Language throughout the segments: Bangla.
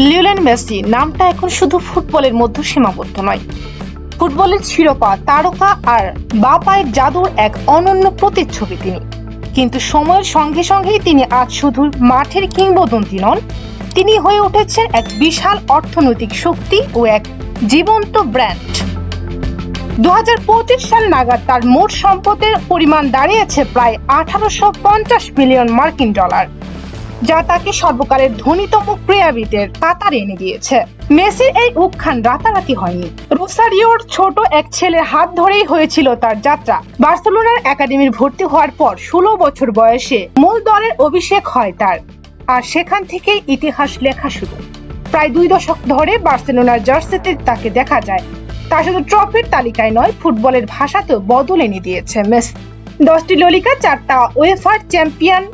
লিওনেল মেসি নামটা এখন শুধু ফুটবলের মধ্যে সীমাবদ্ধ নয়। ফুটবলের শিরোপা, তারকা আর বা পায়ের জাদুর এক অনন্য প্রতিচ্ছবি তিনি। কিন্তু সময়ের সঙ্গে সঙ্গেই তিনি আজ শুধু মাঠের কিংবদন্তি নন, তিনি হয়ে উঠেছেন এক বিশাল অর্থনৈতিক শক্তি ও এক জীবন্ত ব্র্যান্ড। দু হাজার পঁচিশ সাল নাগাদ তার মোট সম্পদের পরিমাণ দাঁড়িয়েছে প্রায় আঠারোশো পঞ্চাশ মিলিয়ন মার্কিন ডলার। যা তাকে সর্বকালের ধনীতম ক্রীড়াবিদের কাতারে এনে দিয়েছে। মেসির এই উত্থান রাতারাতি হয়নি। রোসারিওর ছোট এক ছেলের হাত ধরেই হয়েছিল তার যাত্রা। বার্সেলোনার একাডেমির ভর্তি হওয়ার পর ষোলো বছর বয়সে মূল দলের অভিষেক হয় তার। আর সেখান থেকেই ইতিহাস লেখা শুরু। প্রায় দুই দশক ধরে বার্সেলোনার জার্সিতে তাকে দেখা যায়। তা শুধু ট্রফির তালিকায় নয়, ফুটবলের ভাষাতেও বদল এনে দিয়েছে মেসি। দশটি ললিকা চারটা ওয়েফার চ্যাম্পিয়ন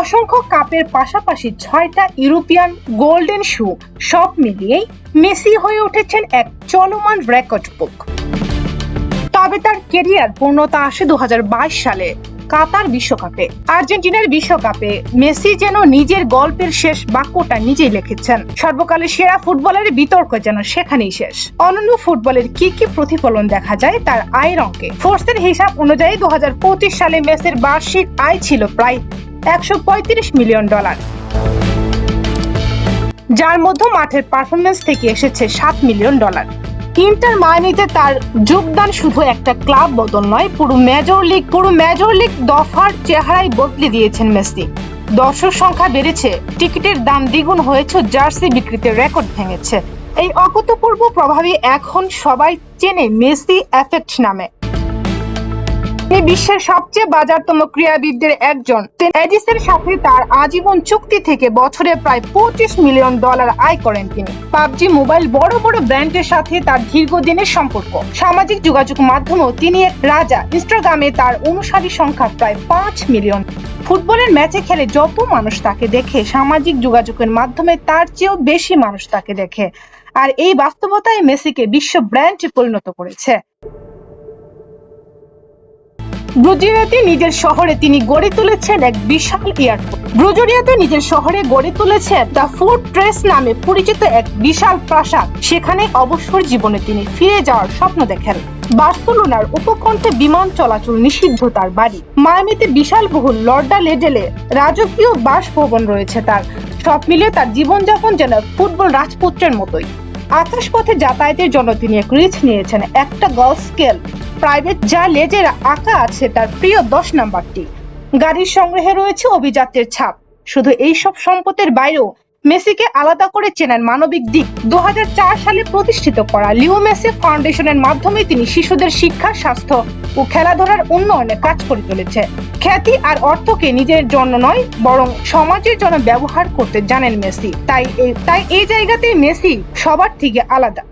অসংখ্য কাপের পাশাপাশি ছয়টা ইউরোপিয়ান গোল্ডেন শু সব মিলিয়েই মেসি হয়ে উঠেছেন এক চলমান রেকর্ড বুক। তবে তার কেরিয়ার পূর্ণতা আসে দু হাজার বাইশ সালে, কাতার বিশ্বকাপে। আর্জেন্টিনার বিশ্বকাপে মেসি যেন নিজের গল্পের শেষ বাক্যটা নিজেই লিখেছেন। সর্বকালের সেরা ফুটবলের বিতর্ক যেন সেখানেই শেষ। অনন্য ফুটবলের কি কি প্রতিফলন দেখা যায় তার আয়ের অঙ্কে? ফোর্সের হিসাব অনুযায়ী দু হাজার পঁচিশ সালে মেসির বার্ষিক আয় ছিল প্রায় একশো মিলিয়ন ডলার। যার মধ্যে মাঠের পারফরমেন্স থেকে এসেছে সাত মিলিয়ন ডলার। ইন্টার মায়ামিতে তার যোগদান শুধু একটা ক্লাব বদল নয়, পুরো মেজর লিগ পুরো মেজর লিগ দফার চেহারাই বদলে দিয়েছেন মেসি। দর্শক সংখ্যা বেড়েছে, টিকিটের দাম দ্বিগুণ হয়েছে, জার্সি বিক্রিতে রেকর্ড ভেঙেছে। এই অভূতপূর্ব প্রভাবে এখন সবাই চেনে মেসি এফেক্ট নামে। তিনি বিশ্বের সবচেয়ে বাজারতম ক্রীড়াবিদদের একজন। এডিসের সাথে তার আজীবন চুক্তি থেকে বছরে প্রায় পঁচিশ মিলিয়ন ডলার আয় করেন তিনি। পাবজি মোবাইল বড় বড় ব্র্যান্ডের সাথে তার দীর্ঘদিনের সম্পর্ক। সামাজিক যোগাযোগ মাধ্যমেও তিনি এক রাজা। ইনস্টাগ্রামে তার অনুসারী সংখ্যা প্রায় পাঁচ মিলিয়ন। ফুটবলের ম্যাচে খেলে যত মানুষ তাকে দেখে, সামাজিক যোগাযোগের মাধ্যমে তার চেয়েও বেশি মানুষ তাকে দেখে। আর এই বাস্তবতায় মেসিকে বিশ্ব ব্র্যান্ডে পরিণত করেছে। ব্রুজেরিয়াতে নিজের শহরে তিনি গড়ে তুলেছেন এক বিশাল এয়ারপোর্ট ব্রুজেরিয়াতে নিজের শহরে গড়ে তুলেছেন দ্য ফুড ট্রেস নামে পরিচিত এক বিশাল প্রাসাদ। সেখানে অবসর জীবনে তিনি ফিরে যাওয়ার স্বপ্ন দেখেন। বার্সেলোনার উপকণ্ঠে বিমান চলাচল নিষিদ্ধ তার বাড়ি। মায়ামিতে বিশাল বহুল লর্ডা লেডেলে রাজকীয় বাসভবন রয়েছে তার। সব মিলিয়ে তার জীবনযাপন যেন ফুটবল রাজপুত্রের মতোই। আকাশপথে যাতায়াতের জন্য তিনি এক রিচ নিয়েছেন একটা গলফ স্কেল প্রাইভেট যা লেজের আঁকা আছে তার প্রিয় দশ নাম্বারটি। গাড়ির সংগ্রহে রয়েছে অভিজাত্যের ছাপ। শুধু এই সব সম্পদের বাইরেও মেসিকে আলাদা করে চেনেন মানবিক দিক। দুহাজার চার সালে প্রতিষ্ঠিত করা লিও মেসি ফাউন্ডেশনের মাধ্যমে তিনি শিশুদের শিক্ষা, স্বাস্থ্য ও খেলাধুলার উন্নয়নে কাজ করে চলেছে খ্যাতি আর অর্থকে নিজের জন্য নয়, বরং সমাজের জন্য ব্যবহার করতে জানেন মেসি। তাই তাই এই জায়গাতেই মেসি সবার থেকে আলাদা।